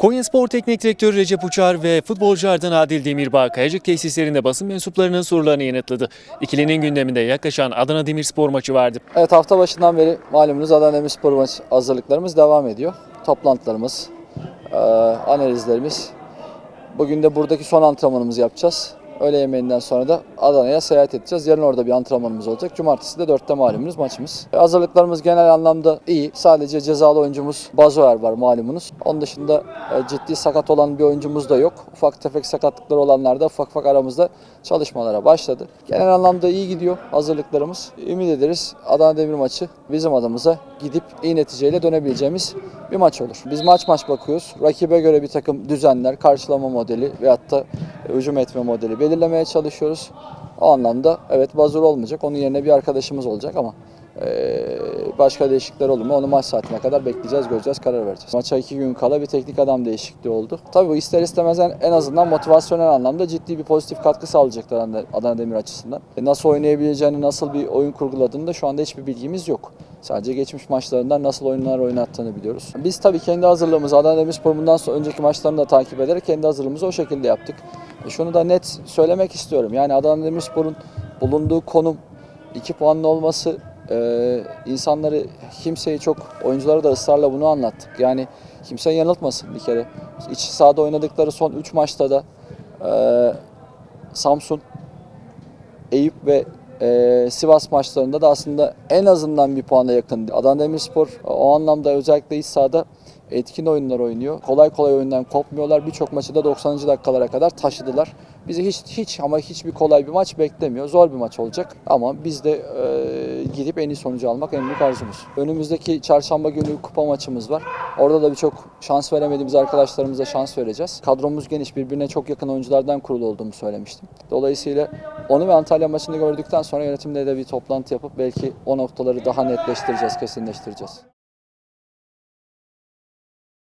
Konya Spor Teknik Direktörü Recep Uçar ve futbolcu Ardan Adil Demirbağ Kayacık tesislerinde basın mensuplarının sorularını yanıtladı. İkilinin gündeminde yaklaşan Adana Demirspor maçı vardı. Evet hafta başından beri malumunuz Adana Demirspor maçı hazırlıklarımız devam ediyor. Toplantılarımız, analizlerimiz. Bugün de buradaki son antrenmanımızı yapacağız. Öğle yemeğinden sonra da Adana'ya seyahat edeceğiz. Yarın orada bir antrenmanımız olacak. Cumartesi de 4'te malumunuz maçımız. E, Hazırlıklarımız genel anlamda iyi. Sadece cezalı oyuncumuz Bazoer var malumunuz. Onun dışında e, ciddi sakat olan bir oyuncumuz da yok. Ufak tefek sakatlıkları olanlar da ufak ufak aramızda çalışmalara başladı. Genel anlamda iyi gidiyor hazırlıklarımız. Ümit ederiz Adana Demir maçı bizim adımıza gidip iyi neticeyle dönebileceğimiz bir maç olur. Biz maç maç bakıyoruz. Rakibe göre bir takım düzenler, karşılama modeli veyahut da e, hücum etme modeli belirlemeye çalışıyoruz. O anlamda evet Bazur olmayacak. Onun yerine bir arkadaşımız olacak ama eee, başka değişiklikler olur mu? Onu maç saatine kadar bekleyeceğiz, göreceğiz, karar vereceğiz. Maça iki gün kala bir teknik adam değişikliği oldu. Tabii bu ister istemez en azından motivasyonel anlamda ciddi bir pozitif katkı sağlayacaktır Adana Adana Demir açısından. E, Nasıl oynayabileceğini, nasıl bir oyun kurguladığını da şu anda hiçbir bilgimiz yok. Sadece geçmiş maçlarından nasıl oyunlar oynattığını biliyoruz. Biz tabii kendi hazırlığımızı Adana Demirspor bundan sonra önceki maçlarını da takip ederek kendi hazırlığımızı o şekilde yaptık. E, Şunu da net söylemek istiyorum. Yani Adana Demirspor'un bulunduğu konum 2 puanlı olması e, insanları kimseyi çok oyuncuları da ısrarla bunu anlattık. Yani kimse yanıltmasın bir kere. İç sahada oynadıkları son 3 maçta da e, Samsun, Eyüp ve e, Sivas maçlarında da aslında en azından bir puana yakındı. Adana Demirspor o anlamda özellikle iç sahada etkin oyunlar oynuyor. Kolay kolay oyundan kopmuyorlar. Birçok maçı da 90. dakikalara kadar taşıdılar. Bizi hiç hiç ama hiçbir kolay bir maç beklemiyor. Zor bir maç olacak. Ama biz de e, gidip en iyi sonucu almak en büyük arzumuz. Önümüzdeki çarşamba günü kupa maçımız var. Orada da birçok şans veremediğimiz arkadaşlarımıza şans vereceğiz. Kadromuz geniş, birbirine çok yakın oyunculardan kurulu olduğumu söylemiştim. Dolayısıyla onu ve Antalya maçını gördükten sonra yönetimle de bir toplantı yapıp belki o noktaları daha netleştireceğiz, kesinleştireceğiz.